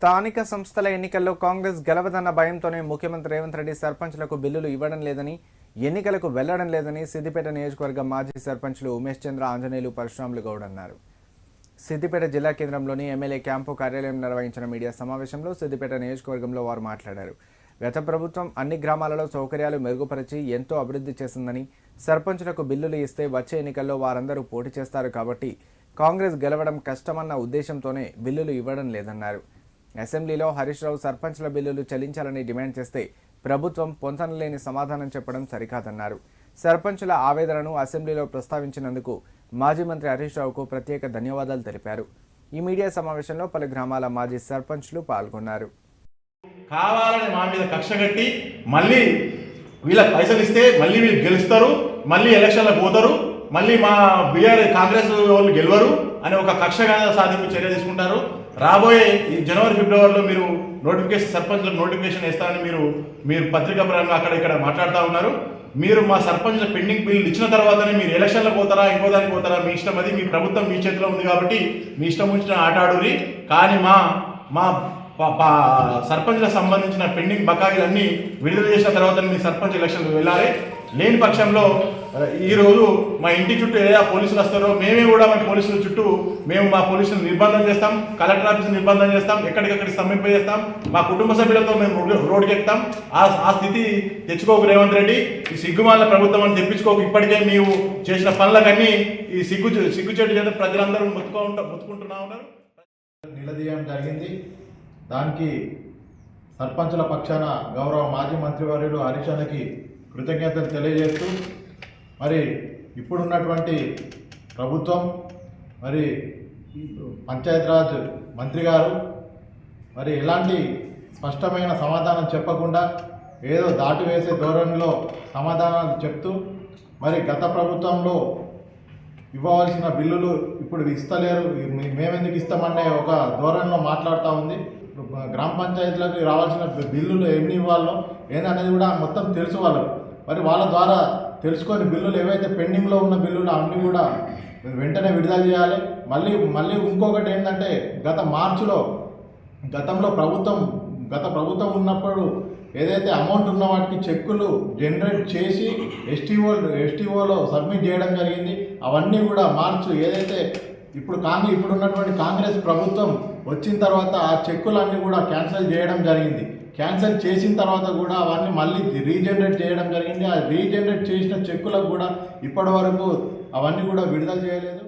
స్థానిక సంస్థల ఎన్నికల్లో కాంగ్రెస్ గెలవదన్న భయంతోనే ముఖ్యమంత్రి రేవంత్ రెడ్డి సర్పంచ్లకు బిల్లులు ఇవ్వడం లేదని ఎన్నికలకు వెళ్ళడం లేదని సిద్దిపేట నియోజకవర్గ మాజీ సర్పంచ్లు ఉమేష్ చంద్ర ఆంజనేయులు పరశురాములు గౌడ్ అన్నారు. సిద్దిపేట జిల్లా కేంద్రంలోని ఎమ్మెల్యే క్యాంపు కార్యాలయం నిర్వహించిన మీడియా సమావేశంలో సిద్దిపేట నియోజకవర్గంలో వారు మాట్లాడారు. గత ప్రభుత్వం అన్ని గ్రామాలలో సౌకర్యాలు మెరుగుపరిచి ఎంతో అభివృద్ధి చేసిందని సర్పంచులకు బిల్లులు ఇస్తే వచ్చే ఎన్నికల్లో వారందరూ పోటీ చేస్తారు కాబట్టి కాంగ్రెస్ గెలవడం కష్టమన్న ఉద్దేశంతోనే బిల్లులు ఇవ్వడం లేదన్నారు. అసెంబ్లీలో హరీష్ రావు సర్పంచ్ల బిల్లులు చెల్లించాలని డిమాండ్ చేస్తే ప్రభుత్వం పొంతనలేని సమాధానం చెప్పడం సరికాదన్నారు. సర్పంచుల ఆవేదనను అసెంబ్లీలో ప్రస్తావించినందుకు మాజీ మంత్రి హరీష్ రావుకు ప్రత్యేక ధన్యవాదాలు తెలిపారు. ఈ మీడియా సమావేశంలో పలు గ్రామాల మాజీ సర్పంచ్లు పాల్గొన్నారు. కావాలని మా మీద కక్ష కట్టి మళ్ళీ వీళ్ళకి పైసలు ఇస్తే మళ్ళీ వీళ్ళు గెలుస్తారు మళ్ళీ ఎలక్షన్లకు పోతారు మళ్ళీ మా బీఆర్ కాంగ్రెస్ వాళ్ళు గెలవరు. అని ఒక కక్షగా సాధింపు చర్య తీసుకుంటారు. రాబోయే ఈ జనవరి ఫిబ్రవరిలో మీరు నోటిఫికేషన్ సర్పంచ్లకు నోటిఫికేషన్ ఇస్తామని మీరు మీరు పత్రికా పరంగా అక్కడ ఇక్కడ మాట్లాడుతూ ఉన్నారు. మీరు మా సర్పంచ్ల పెండింగ్ బిల్లు ఇచ్చిన తర్వాతనే మీరు ఎలక్షన్లకు పోతారా ఇంకో దానికి పోతారా? మీ ఇష్టం అది మీ ప్రభుత్వం మీ చేతిలో ఉంది కాబట్టి మీ ఇష్టం ఉంచిన ఆటాడురి కానీ మా మా ప- సర్పంచ్లకు సంబంధించిన పెండింగ్ బకాయిలన్నీ విడుదల చేసిన తర్వాత మీ సర్పంచ్ ఎలక్షన్కి వెళ్ళాలి. లేని పక్షంలో ఈరోజు మా ఇంటి చుట్టూ ఏ పోలీసులు వస్తారో మేమే కూడా మా పోలీసుల చుట్టూ మేము మా పోలీసులు నిర్బంధం చేస్తాం కలెక్టర్ ఆఫీస్ నిర్బంధం చేస్తాం ఎక్కడికక్కడికి స్తంభింప చేస్తాం మా కుటుంబ సభ్యులతో మేము రోడ్డు- రోడ్డుకి ఎక్కుతాం ఆ ఆ స్థితి తెచ్చుకోకు రేవంత్ రెడ్డి. ఈ సిగ్గుమాల ప్రభుత్వం అని తెప్పించుకోకు. ఇప్పటికే నీవు చేసిన పనులకన్నీ ఈ సిగ్గు సిగ్గుచేటు చేత ప్రజలందరూ ముత్తుకో ఉంటా ముత్తుకుంటున్నా ఉన్నారు. నిలదీయడం జరిగింది. దానికి సర్పంచుల పక్షాన గౌరవ మాజీ మంత్రివర్యులు హరీష్ కృతజ్ఞతలు తెలియజేస్తూ మరి ఇప్పుడున్నటువంటి ప్రభుత్వం మరి పంచాయతీరాజ్ మంత్రి గారు మరి ఎలాంటి స్పష్టమైన సమాధానం చెప్పకుండా ఏదో దాటి వేసే ధోరణిలో సమాధానాలు చెప్తూ మరి గత ప్రభుత్వంలో ఇవ్వవలసిన బిల్లులు ఇప్పుడు ఇస్తలేరు. మేమెందుకు ఇస్తామనే ఒక ధోరణిలో మాట్లాడుతూ ఉంది. గ్రామ పంచాయతీలకు రావాల్సిన బిల్లులు ఎన్ని ఇవ్వాలో ఏందనేది కూడా మొత్తం తెలుసు వాళ్ళకు. మరి వాళ్ళ ద్వారా తెలుసుకొని బిల్లులు ఏవైతే పెండింగ్లో ఉన్న బిల్లులు అన్నీ కూడా వెంటనే విడుదల చేయాలి. మళ్ళీ మళ్ళీ ఇంకొకటి ఏంటంటే గత మార్చిలో గతంలో ప్రభుత్వం గత ప్రభుత్వం ఉన్నప్పుడు ఏదైతే అమౌంట్ ఉన్న వాటికి చెక్కులు జనరేట్ చేసి ఎస్టీఓ ఎస్టీఓలో సబ్మిట్ చేయడం జరిగింది. అవన్నీ కూడా మార్చు ఏదైతే ఇప్పుడు కాంగ్రెస్ ఇప్పుడు ఉన్నటువంటి కాంగ్రెస్ ప్రభుత్వం వచ్చిన తర్వాత ఆ చెక్కులన్నీ కూడా క్యాన్సిల్ చేయడం జరిగింది. క్యాన్సిల్ చేసిన తర్వాత కూడా అవన్నీ మళ్ళీ రీజనరేట్ చేయడం జరిగింది. ఆ రీజనరేట్ చేసిన చెక్కులకు కూడా ఇప్పటి వరకు అవన్నీ కూడా విడుదల చేయలేదు.